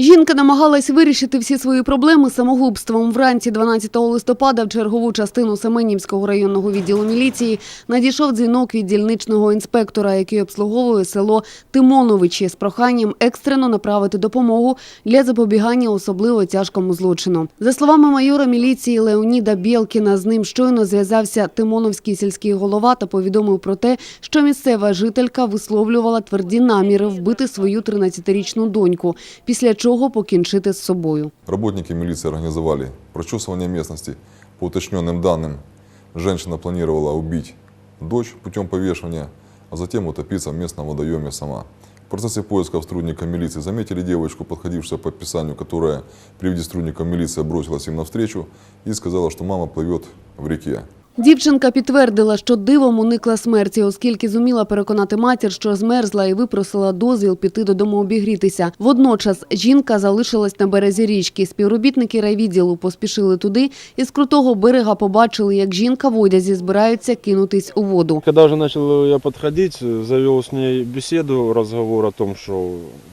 Жінка намагалась вирішити всі свої проблеми самогубством. Вранці 12 листопада в чергову частину Семенівського районного відділу міліції надійшов дзвінок від дільничного інспектора, який обслуговує село Тимоновичі з проханням екстрено направити допомогу для запобігання особливо тяжкому злочину. За словами майора міліції Леоніда Білкіна, з ним щойно зв'язався Тимоновський сільський голова та повідомив про те, що місцева жителька висловлювала тверді наміри вбити свою 13-річну доньку, після чого покінчити з собою. Работники милиции организовали прочесывание местности. По уточненным данным, женщина планировала убить дочь путем повешивания, а затем утопиться в местном водоеме сама. В процессе поисков сотрудника милиции заметили девочку, подходившую по описанию, которая при виде сотрудника милиции бросилась им навстречу и сказала, что мама плывет в реке. Дівчинка підтвердила, що дивом уникла смерті, оскільки зуміла переконати матір, що змерзла і випросила дозвіл піти додому обігрітися. Водночас жінка залишилась на березі річки. Співробітники райвідділу поспішили туди і з крутого берега побачили, як жінка в одязі збираються кинутись у воду. Когда уже начал я подходить, завел с ней беседу, разговор о том, что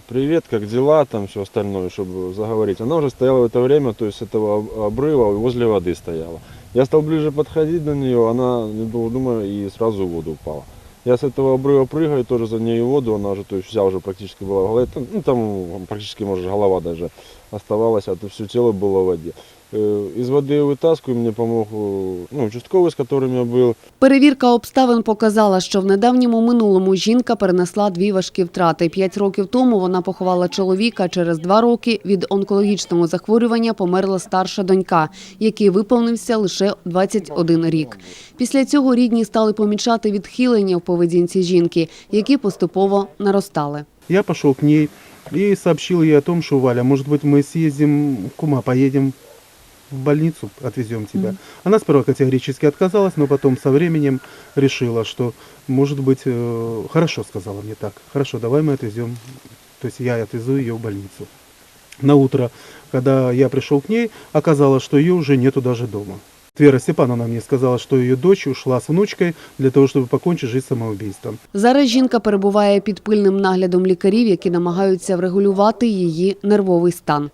привет, как дела, там все остальное, чтобы заговорить. Она уже стояла в это время, то есть с этого об- обрыва возле воды стояла. Я стал ближе подходить до нее, она, недолго думая, и сразу в воду упала. Я с этого обрыва прыгаю, тоже за ней в воду, она уже, то есть вся уже практически была в голове, ну там практически, может, голова даже оставалась, а то все тело было в воде. Э, Из воды вытаскиваю, мне помог э, ну, участковый, с которым я был. Перевірка обставин показала, що в недавньому минулому жінка перенесла дві важкі втрати. П'ять років тому вона поховала чоловіка. Через два роки від онкологічного захворювання померла старша донька, який виповнився лише 21 рік. Після цього рідні стали помічати відхилення в поведінці жінки, які поступово наростали. Я пошел к ней и сообщил ей о том, что Валя, может быть, мы съездим в Кума, поедем в больницу, отвезем тебя. Она сперва категорически отказалась, но потом со временем решила, что, может быть, э, хорошо, сказала мне так, хорошо, давай мы отвезем, то есть я отвезу ее в больницу. На утро, когда я пришел к ней, оказалось, что ее уже нету даже дома. Вера Степановна мне сказала, что ее дочь ушла с внучкой для того, чтобы покончить жизнь самоубийством. Зараз жінка перебуває під пильним наглядом лікарів, які намагаються врегулювати її нервовий стан.